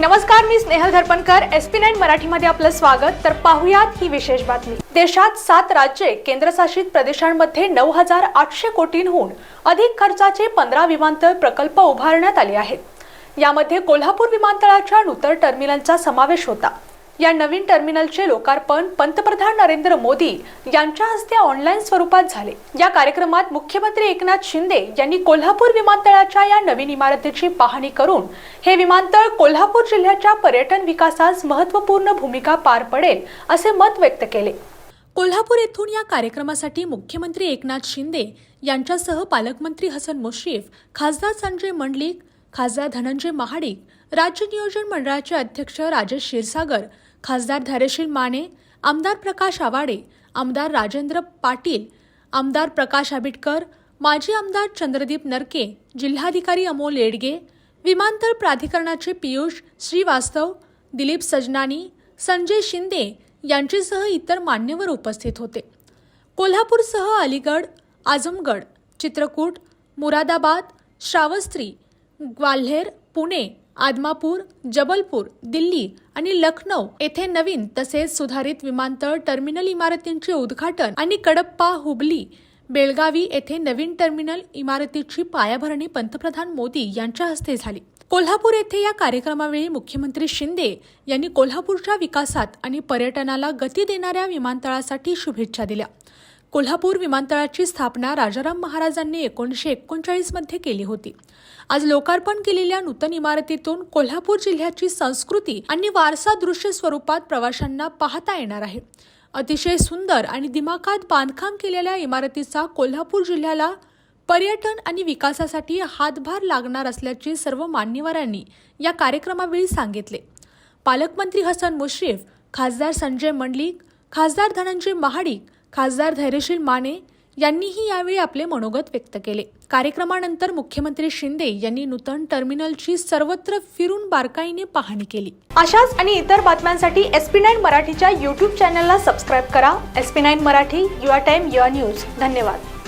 नमस्कार मी Snehal Dharpankar. S P nine मराठीमध्ये आपलं स्वागत. तर पाहुयात ही विशेष बातमी. देशात सात राज्ये केंद्रशासित प्रदेशांमध्ये नऊ हजार आठशे कोटींहून अधिक खर्चाचे पंधरा विमानतळ प्रकल्प उभारण्यात आले आहेत. यामध्ये कोल्हापूर विमानतळाच्या नूतन टर्मिनलचा समावेश होता. या नवीन टर्मिनलचे लोकार्पण पंतप्रधान नरेंद्र मोदी यांच्या हस्ते ऑनलाईन स्वरूपात झाले. या कार्यक्रमात मुख्यमंत्री एकनाथ शिंदे यांनी कोल्हापूर विमानतळाच्या या नवीन इमारतीची पाहणी करून हे विमानतळ कोल्हापूर जिल्ह्याच्या पर्यटन विकासास महत्त्वपूर्ण भूमिका पार पडेल असे मत व्यक्त केले. कोल्हापूर येथून या कार्यक्रमासाठी मुख्यमंत्री एकनाथ शिंदे यांच्यासह पालकमंत्री हसन मुश्रीफ खासदार संजय मंडलिक खासदार धनंजय महाडिक राज्य नियोजन मंडळाचे अध्यक्ष राजेश क्षीरसागर खासदार धैर्यशील माने आमदार प्रकाश आवाडे आमदार राजेंद्र पाटील आमदार प्रकाश आबिटकर माजी आमदार चंद्रदीप नरके जिल्हाधिकारी अमोल येडगे विमानतळ प्राधिकरणाचे पियुष श्रीवास्तव दिलीप सजनानी संजय शिंदे यांच्यासह इतर मान्यवर उपस्थित होते. कोल्हापूरसह अलीगड आजमगड चित्रकूट मुरादाबाद श्रावस्त्री ग्वाल्हेर पुणे आदमापूर जबलपूर दिल्ली आणि लखनौ येथे नवीन तसेच सुधारित विमानतळ टर्मिनल इमारतींचे उद्घाटन आणि कडप्पा हुबली बेळगावी येथे नवीन टर्मिनल इमारतीची पायाभरणी पंतप्रधान मोदी यांच्या हस्ते झाली. कोल्हापूर येथे या कार्यक्रमावेळी मुख्यमंत्री शिंदे यांनी कोल्हापूरच्या विकासात आणि पर्यटनाला गती देणाऱ्या विमानतळासाठी शुभेच्छा दिल्या. कोल्हापूर विमानतळाची स्थापना राजाराम महाराजांनी एकोणीसशे एकोणचाळीसमध्ये केली होती. आज लोकार्पण केलेल्या नूतन इमारतीतून कोल्हापूर जिल्ह्याची संस्कृती आणि वारसा दृश्य स्वरूपात प्रवाशांना पाहता येणार आहे. अतिशय सुंदर आणि दिमाखात बांधकाम केलेल्या इमारतीचा कोल्हापूर जिल्ह्याला पर्यटन आणि विकासासाठी हातभार लागणार असल्याचे सर्व मान्यवरांनी या कार्यक्रमावेळी सांगितले. पालकमंत्री हसन मुश्रीफ खासदार संजय मंडलिक खासदार धनंजय महाडिक खासदार धैर्यशील माने यांनीही यावेळी आपले मनोगत व्यक्त केले. कार्यक्रमानंतर मुख्यमंत्री शिंदे यांनी नूतन टर्मिनलची सर्वत्र फिरून बारकाईने पाहणी केली. अशाच आणि इतर बातम्यांसाठी एस पी नाईन मराठीच्या युट्यूब चॅनलला सबस्क्राईब करा. S P nine Marathi your time your news. धन्यवाद.